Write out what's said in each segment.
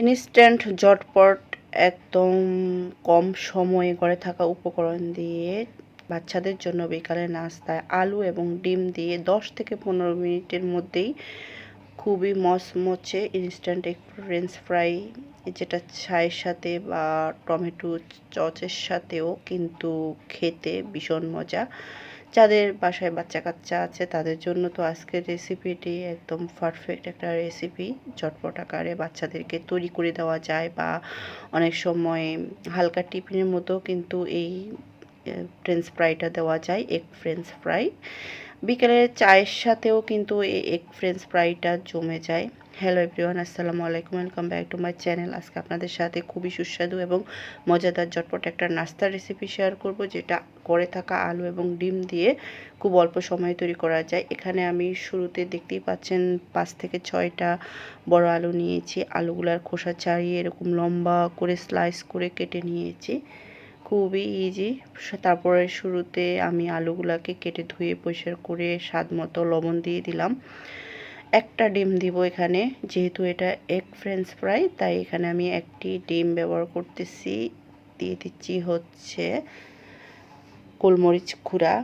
Instant ঝটপট একদম কম সময়ে ঘরে থাকা উপকরণ দিয়ে বাচ্চাদের জন্য বিকালে নাস্তায় আলু এবং ডিম দিয়ে দশ থেকে পনেরো মিনিটের মধ্যেই খুবই মচমচে ইনস্ট্যান্ট এক ফ্রেঞ্চ ফ্রাই যেটা চায়ের সাথে বা টমেটো চচের সাথেও কিন্তু খেতে ভীষণ মজা। যাদের বাসায় বাচ্চা কাচ্চা আছে, তাদের জন্য তো আজকের রেসিপিটি একদম পারফেক্ট একটা রেসিপি ঝটপট আকারে বাচ্চাদেরকে তৈরি করে দেওয়া যায় বা অনেক সময় হালকা টিফিনের মতো কিন্তু এই ফ্রেঞ্চ ফ্রাইটা দেওয়া যায় এগ ফ্রেঞ্চ ফ্রাই বিকেলের চায়ের সাথেও কিন্তু এই এগ ফ্রেঞ্চ ফ্রাইটা জমে যায়। হ্যালো এভরিওয়ান, আসসালামু আলাইকুম। Welcome back to my channel আজকে আপনাদের সাথে খুবই সুস্বাদু এবং মজাদার ঝটপট একটা নাস্তার রেসিপি শেয়ার করব, যেটা করে থাকা আলু এবং ডিম দিয়ে খুব অল্প সময়ে তৈরি করা যায়। এখানে আমি শুরুতে দেখতেই পাচ্ছেন পাঁচ থেকে ছয়টা বড় আলু নিয়েছি। আলুগুলার খোসা ছাড়িয়ে এরকম লম্বা করে স্লাইস করে কেটে নিয়েছি। খুবই ইজি তারপরে শুরুতে আমি আলুগুলাকে কেটে ধুয়ে পরিষ্কার করে স্বাদ মতো লবণ দিয়ে দিলাম। একটা ডিম দিব এখানে, যেহেতু এটা এগ ফ্রেঞ্চ ফ্রাই তাই এখানে আমি একটি ডিম ব্যবহার করতেছি। দিয়ে দিচ্ছি হচ্ছে গোলমরিচ খুঁড়া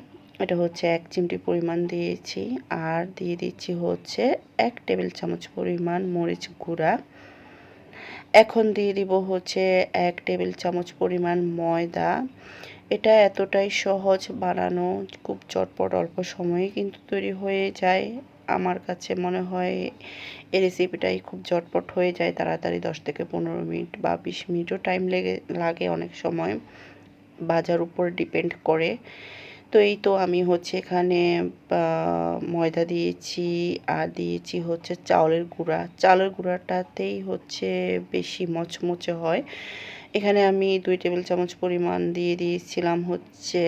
এটা হচ্ছে এক চিমটি পরিমাণ দিয়েছি। আর দিয়ে দিচ্ছি হচ্ছে এক টেবিল চামচ পরিমাণ মরিচ গুঁড়া। এখন দিয়ে দিব হচ্ছে এক টেবিল চামচ পরিমাণ ময়দা। এটা এতটাই সহজ বানানো, খুব চটপট অল্প সময়ে কিন্তু তৈরি হয়ে যায়। আমার কাছে মনে হয় এই রেসিপিটাই খুব ঝটপট হয়ে যায় তাড়াতাড়ি দশ থেকে পনেরো মিনিট বা বিশ মিনিটও টাইম লেগে, লাগে অনেক সময়। বাজার উপর ডিপেন্ড করে। তো এই তো আমি হচ্ছে এখানে ময়দা দিয়েছি, আর দিয়েছি হচ্ছে চাউলের গুঁড়া। চাউলের গুঁড়াটাতেই হচ্ছে বেশি মচমচে হয়। এখানে আমি দুই টেবিল চামচ পরিমাণ দিয়ে দিয়েছিলাম হচ্ছে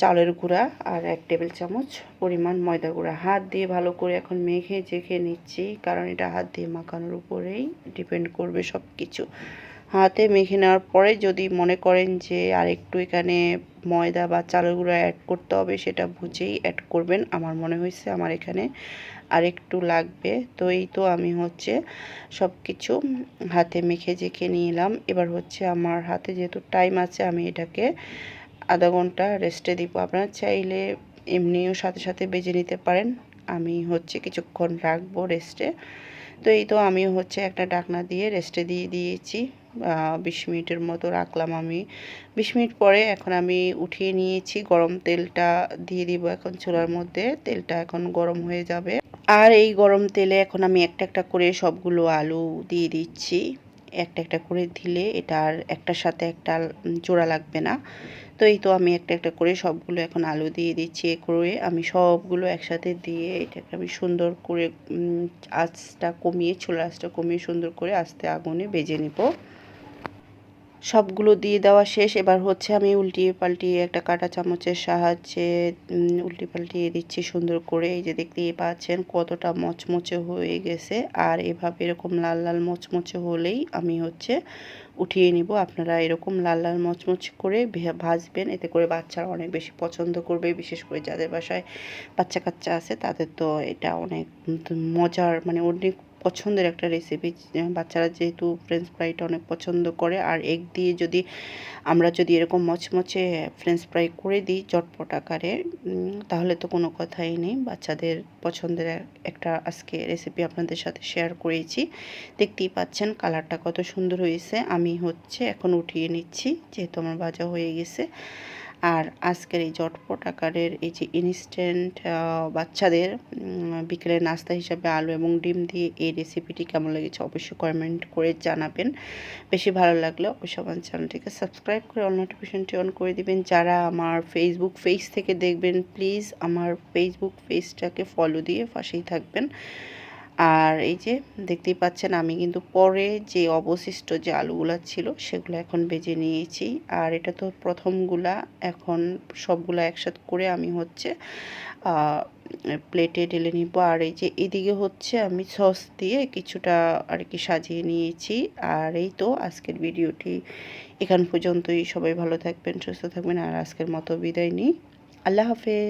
চালের গুঁড়া আর এক টেবিল চামচ পরিমাণ ময়দা গুঁড়া। হাত দিয়ে ভালো করে এখন মেখে চেখে নিচ্ছি, কারণ এটা হাত দিয়ে মাখানোর উপরেই ডিপেন্ড করবে সব কিছু হাতে মেখে নেওয়ার পরে যদি মনে করেন যে আর একটু এখানে ময়দা বা চালের গুঁড়া অ্যাড করতে হবে, সেটা বুঝেই অ্যাড করবেন। আমার মনে হয়েছে আমার এখানে আর একটু লাগবে। তো এই তো আমি হচ্ছে সব কিছু হাতে মেখে জেখে নিলাম। এবার হচ্ছে আমার হাতে যেহেতু টাইম আছে, আমি এটাকে আধা ঘণ্টা রেস্টে দিব। আপনারা চাইলে এমনিও সাথে সাথে বেজে নিতে পারেন। আমি হচ্ছে কিছুক্ষণ রাখব রেস্টে। তো এই তো আমি হচ্ছে একটা ডাকনা দিয়ে রেস্টে দিয়ে দিয়েছি। বিশ মিনিটের মতো রাখলাম আমি। বিশ মিনিট পরে এখন আমি উঠিয়ে নিয়েছি। গরম তেলটা দিয়ে দিব এখন চুলার মধ্যে। তেলটা এখন গরম হয়ে যাবে। আর এই গরম তেলে এখন আমি একটা একটা করে সবগুলো আলু দিয়ে দিচ্ছি। একটা একটা করে দিলে এটা আর একটার সাথে একটা জোড়া লাগবে না। তো এই তো আমি একটা একটা করে সবগুলো এখন আলু দিয়ে দিচ্ছি এ করে আমি সবগুলো একসাথে দিয়ে এটাকে আমি সুন্দর করে আঁচটা কমিয়ে ছোলা আঁচটা কমিয়ে সুন্দর করে আস্তে আগুনে বেজে নিব। সবগুলো দিয়ে দেওয়া শেষ। এবার হচ্ছে আমি উল্টিয়ে পাল্টিয়ে একটা কাটা চামচের সাহায্যে উল্টি পাল্টিয়ে দিচ্ছি সুন্দর করে। এই যে দেখতেই পাচ্ছেন কতটা মচমচে হয়ে গেছে। আর এভাবে এরকম লাল লাল মচমচে হলেই আমি হচ্ছে উঠিয়ে নিব। আপনারা এরকম লাল লাল মচমচ করে ভাজবেন। এতে করে বাচ্চারা অনেক বেশি পছন্দ করবে, বিশেষ করে যাদের বাসায় বাচ্চা কাচ্চা আছে তাদের তো এটা অনেক মজার মানে অনেক পছন্দের একটা রেসিপি বাচ্চারা যেহেতু ফ্রেঞ্চ ফ্রাইটা অনেক পছন্দ করে, আর এগ দিয়ে যদি আমরা যদি এরকম মচমচে ফ্রেঞ্চ ফ্রাই করে দিই চটপট আকারে তাহলে তো কোনো কথাই নেই। বাচ্চাদের পছন্দের একটা আজকে রেসিপি আপনাদের সাথে শেয়ার করেছি। দেখতেই পাচ্ছেন কালারটা কত সুন্দর হয়েছে। আমি হচ্ছে এখন উঠিয়ে নিচ্ছি, যেহেতু আমার ভাজা হয়ে গেছে। আর আজকের এই জটপট আকারের এই যে ইনস্ট্যান্ট বাচ্চাদের বিকেলের নাস্তা হিসাবে আলু এবং ডিম দিয়ে এই রেসিপিটি কেমন লেগেছে অবশ্যই কমেন্ট করে জানাবেন। বেশি ভালো লাগলে অবশ্যই আমার চ্যানেলটিকে সাবস্ক্রাইব করে অল নোটিফিকেশনটি অন করে দিবেন। যারা আমার ফেসবুক পেজ থেকে দেখবেন প্লিজ আমার ফেসবুক পেজটাকে ফলো দিয়ে পাশেই থাকবেন। আর এই যে দেখতেই পাচ্ছেন, আমি কিন্তু পরে যে অবশিষ্ট যে আলুগুলো ছিল সেগুলো এখন বেজে নিয়েছি। আর এটা তো প্রথমগুলা, এখন সবগুলা একসাথ করে আমি হচ্ছে প্লেটে ঢেলে নিব। আর এই যে এদিকে হচ্ছে আমি সস দিয়ে কিছুটা আর কি সাজিয়ে নিয়েছি। আর এই তো আজকের ভিডিওটি এখান পর্যন্তই। সবাই ভালো থাকবেন, সুস্থ থাকবেন। আর আজকের মতো বিদায় নিই। আল্লাহ হাফেজ।